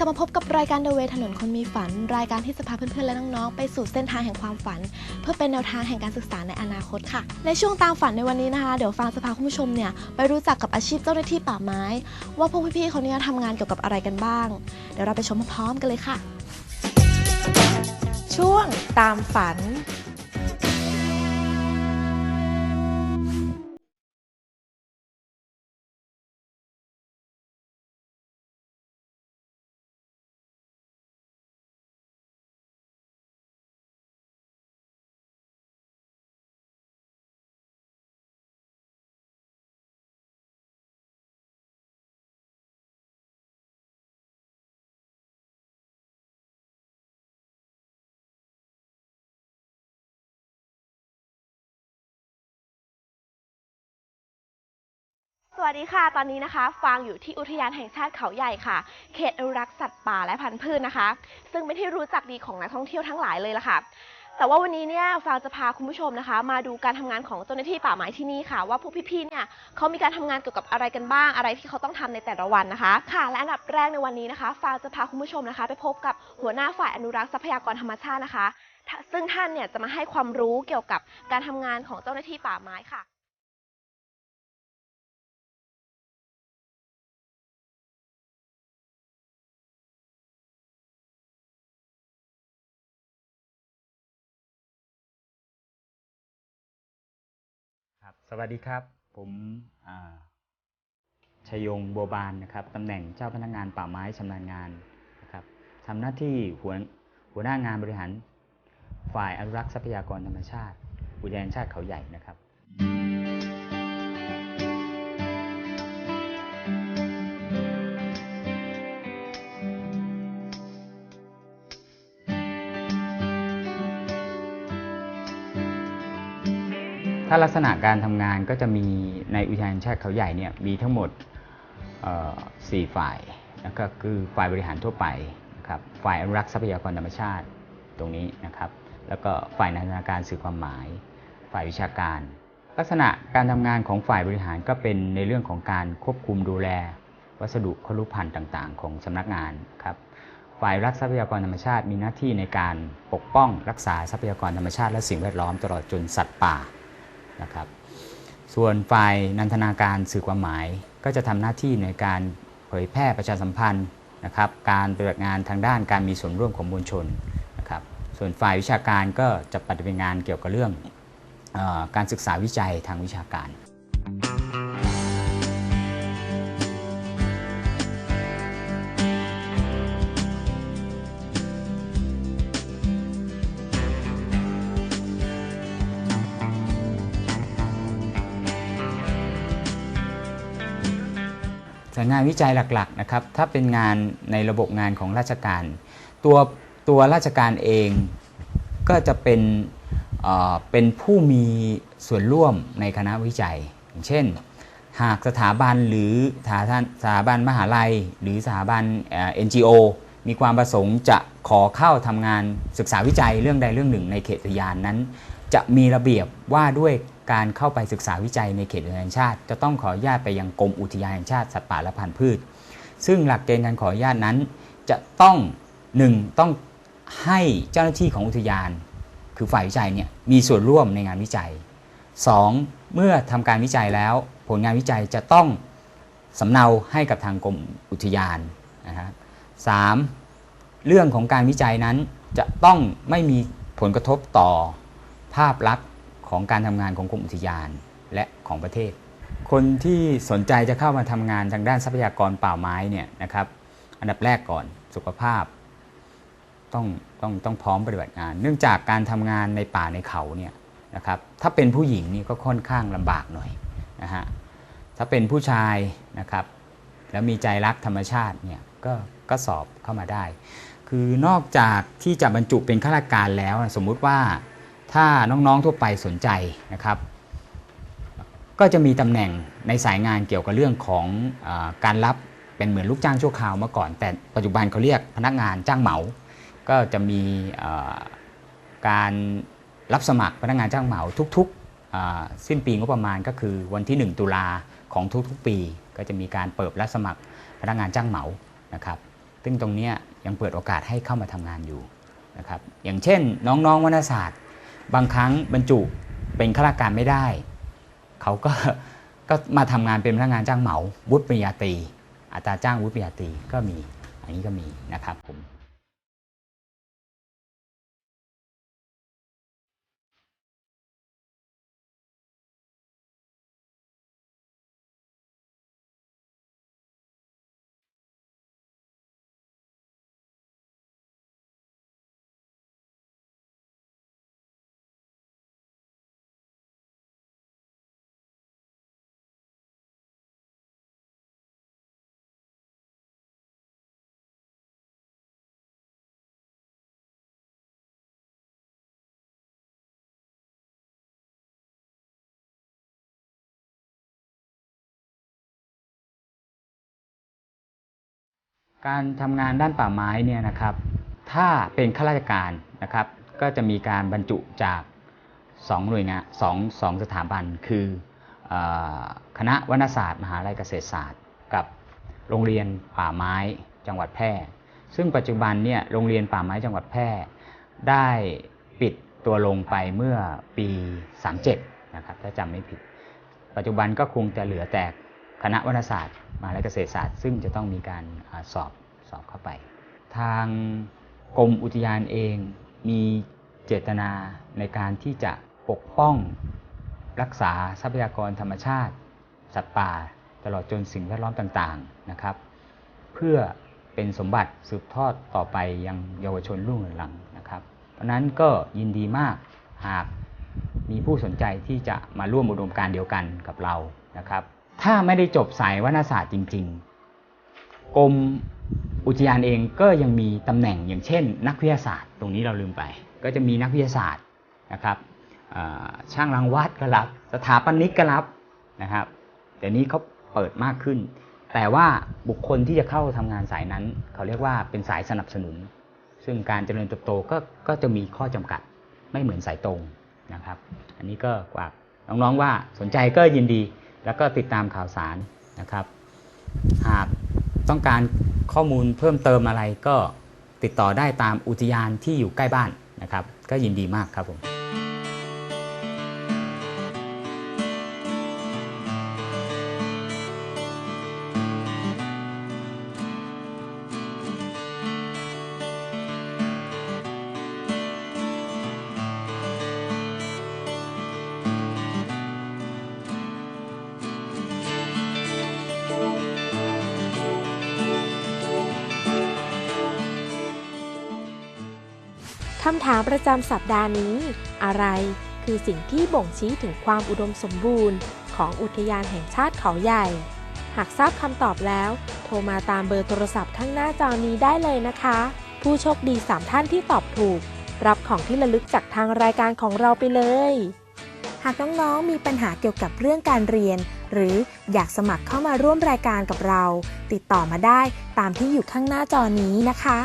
กลับมาพบกับรายการ The Way ถนนคนมีฝัน รายการที่จะพาเพื่อนๆ และน้องๆ ไปสู่เส้นทางแห่งความฝัน เพื่อเป็นแนวทางแห่งการศึกษาในอนาคตค่ะ ในช่วงตามฝันในวันนี้นะคะ เดี๋ยวฟางจะพาคุณผู้ชมเนี่ยไปรู้จักกับอาชีพเจ้าหน้าที่ป่าไม้ ว่าพวกพี่ๆเขาเนี่ยทำงานเกี่ยวกับอะไรกันบ้าง เดี๋ยวเราไปชมพร้อมๆกันเลยค่ะ ช่วงตามฝัน วัสดีค่ะ ตอนนี้นะคะฟางอยู่ที่อุทยานแห่งชาติเขาใหญ่ค่ะ เขตอนุรักษ์สัตว์ป่าและพันธุ์พืชนะคะ ซึ่งเป็นที่รู้จักดีของนักท่องเที่ยวทั้งหลายเลยล่ะค่ะ แต่ว่าวันนี้เนี่ยฟางจะพาคุณผู้ชมนะคะ มาดูการทำงานของเจ้าหน้าที่ป่าไม้ที่นี่ค่ะ ว่าพวกพี่ๆเนี่ยเขามีการทำงานเกี่ยวกับอะไรกันบ้าง อะไรที่เขาต้องทำในแต่ละวันนะคะ ค่ะ และอันดับแรกในวันนี้นะคะฟางจะพาคุณผู้ชมนะคะ ไปพบกับหัวหน้าฝ่ายอนุรักษ์ทรัพยากรธรรมชาตินะคะ ซึ่งท่านเนี่ยจะมาให้ความรู้เกี่ยวกับการทำงานของเจ้าหน้าที่ป่าไม้ค่ะ สวัสดีครับ ผมชยงบัวบานนะครับตำแหน่งเจ้าพนักงานป่าไม้ชำนาญงานนะครับทำหน้าที่หัวหัวหน้างานบริหารฝ่ายอนุรักษ์ทรัพยากรธรรมชาติ อุทยานชาติเขาใหญ่นะครับ ถ้าลักษณะการทำงานก็จะมีในอุทยานชาติเขาใหญ่เนี่ยมีทั้งหมดสี่ฝ่ายแล้วก็คือฝ่ายบริหารทั่วไปนะครับฝ่ายอนุรักษ์ทรัพยากรธรรมชาติตรงนี้นะครับ แล้วก็ฝ่ายนันทนาการสื่อความหมาย ฝ่ายวิชาการ ลักษณะการทำงานของฝ่ายบริหารก็เป็นในเรื่องของการควบคุมดูแล วัสดุคลุพันธุ์ต่างๆ ของสำนักงานครับฝ่ายรักทรัพยากรธรรมชาติมีหน้าที่ในการปกป้องรักษาทรัพยากรธรรมชาติและสิ่งแวดล้อมตลอดจนสัตว์ป่า นะครับ ส่วนฝ่ายนันทนาการสื่อความหมายก็จะทำหน้าที่ในการเผยแพร่ประชาสัมพันธ์นะครับ การปฏิบัติงานทางด้านการมีส่วนร่วมของมวลชนนะครับ ส่วนฝ่ายวิชาการก็จะปฏิบัติงานเกี่ยวกับเรื่องออการศึกษาวิจัยทางวิชาการ สายงานวิจัยหลักๆนะครับถ้าเป็นงานในระบบงานของราชการ ตัวตัวราชการเองก็จะเป็นเป็นผู้มีส่วนร่วมในคณะวิจัย เช่น หากสถาบันหรือสถาบันสถาบันมหาลัย หรือสถาบันเอ่อ NGO มีความประสงค์จะขอเข้าทำงานศึกษาวิจัยเรื่องใดเรื่องหนึ่งในเขตยานนั้น จะมีระเบียบว่าด้วย การเข้าไปศึกษาวิจัยในเขตอุทยานแห่งชาติ จะต้องขออนุญาตไปยังกรมอุทยานแห่งชาติสัตว์ป่าและพันธุ์พืช ซึ่งหลักเกณฑ์การขออนุญาตนั้น จะต้อง 1. ต้องให้เจ้าหน้าที่ของอุทยาน คือฝ่ายวิจัยเนี่ยมีส่วนร่วมในงานวิจัย 2. เมื่อทำการวิจัยแล้วผลงานวิจัยจะต้องสำเนาให้กับทางกรมอุทยานนะฮะสามเรื่องของการวิจัยนั้นจะต้องไม่มีผลกระทบต่อภาพลักษณ์ ของการทำงานของกรมอุทยานและของประเทศ คนที่สนใจจะเข้ามาทำงานทางด้านทรัพยากรป่าไม้เนี่ยนะครับ อันดับแรกก่อนสุขภาพต้องต้องต้องพร้อมปฏิบัติงาน เนื่องจากการทำงานในป่าในเขาเนี่ยนะครับ ถ้าเป็นผู้หญิงนี่ก็ค่อนข้างลำบากหน่อยนะฮะถ้าเป็นผู้ชายนะครับ แล้วมีใจรักธรรมชาติเนี่ยก็ก็สอบเข้ามาได้ คือนอกจากที่จะบรรจุเป็นข้าราชการแล้ว สมมุติว่า ถ้าน้องๆทั่วไปสนใจนะครับ ก็จะมีตำแหน่งในสายงานเกี่ยวกับเรื่องของอการรับเป็นเหมือนลูกจ้างชั่วคราวเมื่อก่อน แต่ปัจจุบันเขาเรียกพนักงานจ้างเหมา ก็จะมีการรับสมัครพนักงานจ้างเหมาทุกๆสิ้นปีงบประมาณก็คือวันที่ 1 ตุลาของทุกๆปี ก็จะมีการเปิดรับสมัครพนักงานจ้างเหมานะครับ ซึ่งตรงนี้ยังเปิดโอกาสให้เข้ามาทำงานอยู่นะครับ อย่างเช่น น้องๆวรรณศาสตร์ บางครั้งบรรจุเป็นข้าราชการไม่ได้ เขาก็ก็มาทำงานเป็นพนักงานจ้างเหมาวุฒิปริญญาตรีอัตราจ้างวุฒิปริญญาตรีก็มี อันนี้ก็มีนะครับผม การทำงานด้านป่าไม้เนี่ยนะครับ ถ้าเป็นข้าราชการนะครับ ก็จะมีการบรรจุจาก2หน่วยงานสองสองสถาบัน คือออคณะวรรณศาสตร์ มหาลัยเกษตรศาสตร์ กับโรงเรียนป่าไม้จังหวัดแพร่ ซึ่งปัจจุบันเนี่ยโรงเรียนป่าไม้จังหวัดแพร่ ได้ปิดตัวลงไปเมื่อปี 37 นะครับถ้าจำไม่ผิด ปัจจุบันก็คงจะเหลือแต่ คณะวรรณศาสตร์มหาลัยเกษตรศาสตร์ ซึ่งจะต้องมีการสอบสอบเข้าไป ทางกรมอุทยานเองมีเจตนาในการที่จะปกป้องรักษาทรัพยากรธรรมชาติ สัตว์ป่า ตลอดจนสิ่งแวดล้อมต่างๆนะครับ เพื่อเป็นสมบัติสืบทอดต่อไปยังเยาวชนรุ่นหลังนะครับ เพราะนั้นก็ยินดีมากหากมีผู้สนใจที่จะมาร่วมอุดมการเดียวกันกับเรานะครับ ถ้าไม่ได้จบสายวรรณศาสตร์จริง ๆ กรมอุทยานเองก็ยังมีตำแหน่งอย่างเช่น นักวิทยาศาสตร์ ตรงนี้เราลืมไป ก็จะมีนักวิทยาศาสตร์นะครับช่างรังวัดก็รับ สถาปนิกก็รับนะครับแต่นี้เขาเปิดมากขึ้น แต่ว่าบุคคลที่จะเข้าทำงานสายนั้น เขาเรียกว่าเป็นสายสนับสนุน ซึ่งการเจริญเติบโตก็ก็จะมีข้อจำกัดไม่เหมือนสายตรงนะครับ อันนี้ก็ฝากน้องๆว่าสนใจก็ยินดี แล้วก็ติดตามข่าวสารนะครับ หากต้องการข้อมูลเพิ่มเติมอะไรก็ติดต่อได้ตามอุทยานที่อยู่ใกล้บ้านนะครับ ก็ยินดีมากครับผมำถามประจำสัปดาห์นี้ อะไรคือสิ่งที่บ่งชี้ถึงความอุดมสมบูรณ์ ของอุทยานแห่งชาติเขาใหญ่ หากทราบคำตอบแล้ว โทรมาตามเบอร์โทรศัพท์ข้างหน้าจอนี้ได้เลยนะคะ ผู้โชคดี 3 ท่านที่ตอบถูก รับของที่ระลึกจากทางรายการของเราไปเลย หากน้องๆมีปัญหาเกี่ยวกับเรื่องการเรียน หรืออยากสมัครเข้ามาร่วมรายการกับเรา ติดต่อมาได้ตามที่อยู่ข้างหน้าจอนี้นะคะ